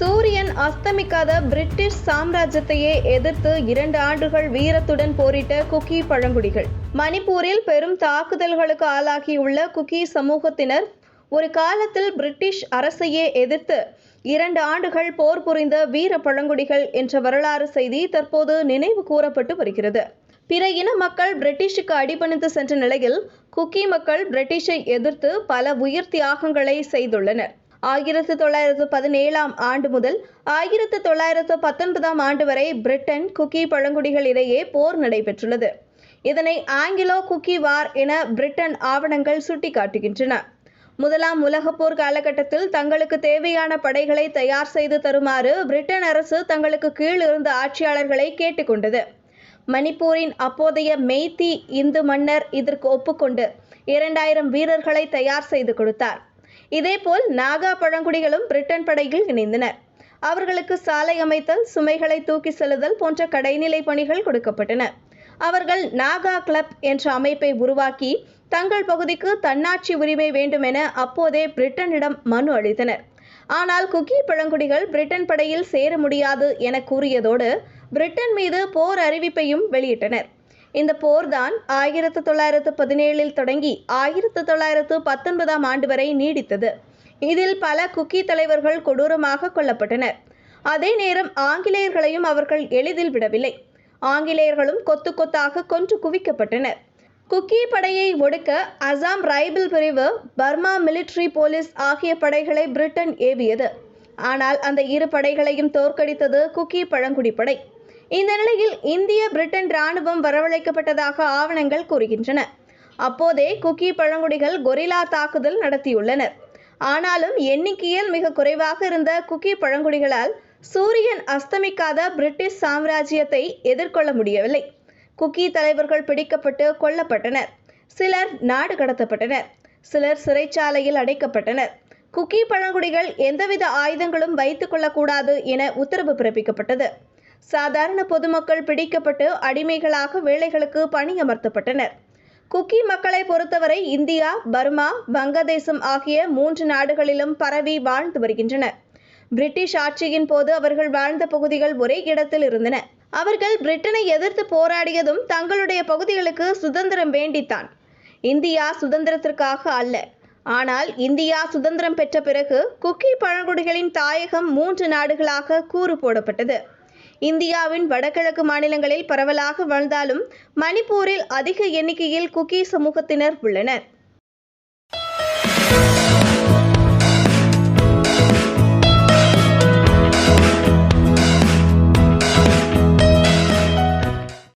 சூரியன் அஸ்தமிக்காத பிரிட்டிஷ் சாம்ராஜ்யத்தையே எதிர்த்து இரண்டு ஆண்டுகள் வீரத்துடன் போரிட்ட குக்கி பழங்குடிகள். மணிப்பூரில் பெரும் தாக்குதல்களுக்கு ஆளாகியுள்ள குக்கி சமூகத்தினர் ஒரு காலத்தில் பிரிட்டிஷ் அரசையே எதிர்த்து இரண்டு ஆண்டுகள் போர் புரிந்த வீர பழங்குடிகள் என்ற வரலாறு செய்தி தற்போது நினைவு கூறப்பட்டு வருகிறது. பிற இன மக்கள் பிரிட்டிஷுக்கு அடிபணிந்து சென்ற நிலையில் குக்கி மக்கள் பிரிட்டிஷை எதிர்த்து பல உயிர் தியாகங்களை செய்துள்ளனர். ஆயிரத்து தொள்ளாயிரத்து பதினேழாம் ஆண்டு முதல் ஆயிரத்து தொள்ளாயிரத்து பத்தொன்பதாம் ஆண்டு வரை பிரிட்டன் குக்கி பழங்குடிகள் இடையே போர் நடைபெற்றுள்ளது. இதனை ஆங்கிலோ குக்கி வார் என பிரிட்டன் ஆவணங்கள் சுட்டிக்காட்டுகின்றன. முதலாம் உலகப்போர் காலகட்டத்தில் தங்களுக்கு தேவையான படைகளை தயார் செய்து தருமாறு பிரிட்டன் அரசு தங்களுக்கு கீழ் இருந்த ஆட்சியாளர்களை கேட்டுக்கொண்டது. மணிப்பூரின் அப்போதைய மெய்தி இந்து மன்னர் இதற்கு ஒப்புக்கொண்டு இரண்டாயிரம் வீரர்களை தயார் செய்து கொடுத்தார். இதேபோல் நாகா பழங்குடிகளும் பிரிட்டன் படையில் இணைந்தனர். அவர்களுக்கு சாலை அமைத்தல் சுமைகளை தூக்கி செல்லுதல் போன்ற கடைநிலை பணிகள் கொடுக்கப்பட்டன. அவர்கள் நாகா கிளப் என்ற அமைப்பை உருவாக்கி தங்கள் பகுதிக்கு தன்னாட்சி உரிமை வேண்டும் என அப்போதே பிரிட்டனிடம் மனு அளித்தனர். ஆனால் குக்கி பழங்குடிகள் பிரிட்டன் படையில் சேர முடியாது என கூறியதோடு பிரிட்டன் மீது போர் அறிவிப்பையும் வெளியிட்டனர். இந்த போர்தான் ஆயிரத்து தொள்ளாயிரத்து பதினேழில் தொடங்கி ஆயிரத்து தொள்ளாயிரத்து பத்தொன்பதாம் ஆண்டு வரை நீடித்தது. இதில் பல குக்கி தலைவர்கள் கொடூரமாக கொல்லப்பட்டனர். அதே நேரம் ஆங்கிலேயர்களையும் அவர்கள் எளிதில் விடவில்லை. ஆங்கிலேயர்களும் கொத்து கொத்தாக கொன்று குவிக்கப்பட்டனர். குக்கி படையை ஒடுக்க அசாம் ரைபிள் பிரிவு பர்மா மிலிட்டரி போலீஸ் ஆகிய படைகளை பிரிட்டன் ஏவியது. ஆனால் அந்த இரு படைகளையும் தோற்கடித்தது குக்கி பழங்குடி படை. இந்த நிலையில் இந்திய பிரிட்டன் இராணுவம் வரவழைக்கப்பட்டதாக ஆவணங்கள் கூறுகின்றன. அப்போதே குக்கி பழங்குடிகள் கொரில்லா தாக்குதல் நடத்தியுள்ளனர். ஆனாலும் எண்ணிக்கையில் மிக குறைவாக இருந்த குக்கி பழங்குடிகளால் சூரியன் அஸ்தமிக்காத பிரிட்டிஷ் சாம்ராஜ்யத்தை எதிர்கொள்ள முடியவில்லை. குக்கி தலைவர்கள் பிடிக்கப்பட்டு கொல்லப்பட்டனர். சிலர் நாடு கடத்தப்பட்டனர். சிலர் சிறைச்சாலையில் அடைக்கப்பட்டனர். குக்கி பழங்குடிகள் எந்தவித ஆயுதங்களும் வைத்துக் கொள்ளக்கூடாது என உத்தரவு பிறப்பிக்கப்பட்டது. சாதாரண பொதுமக்கள் பிடிக்கப்பட்டு அடிமைகளாக வேலைகளுக்கு பணியமர்த்தப்பட்டனர். குக்கி மக்களை பொறுத்தவரை இந்தியா பர்மா வங்கதேசம் ஆகிய மூன்று நாடுகளிலும் பரவி வாழ்ந்து வருகின்றனர் பிரிட்டிஷ் ஆட்சியின் போது அவர்கள் வாழ்ந்த பகுதிகள் ஒரே இடத்தில் இருந்தன. அவர்கள் பிரிட்டனை எதிர்த்து போராடியதும் தங்களுடைய பகுதிகளுக்கு சுதந்திரம் வேண்டித்தான். இந்தியா சுதந்திரத்திற்காக அல்ல. ஆனால் இந்தியா சுதந்திரம் பெற்ற பிறகு குக்கி பழங்குடிகளின் தாயகம் மூன்று நாடுகளாக கூறு போடப்பட்டது. இந்தியாவின் வடகிழக்கு மாநிலங்களில் பரவலாக வாழ்ந்தாலும் மணிப்பூரில் அதிக எண்ணிக்கையில் குக்கி சமூகத்தினர் உள்ளனர்.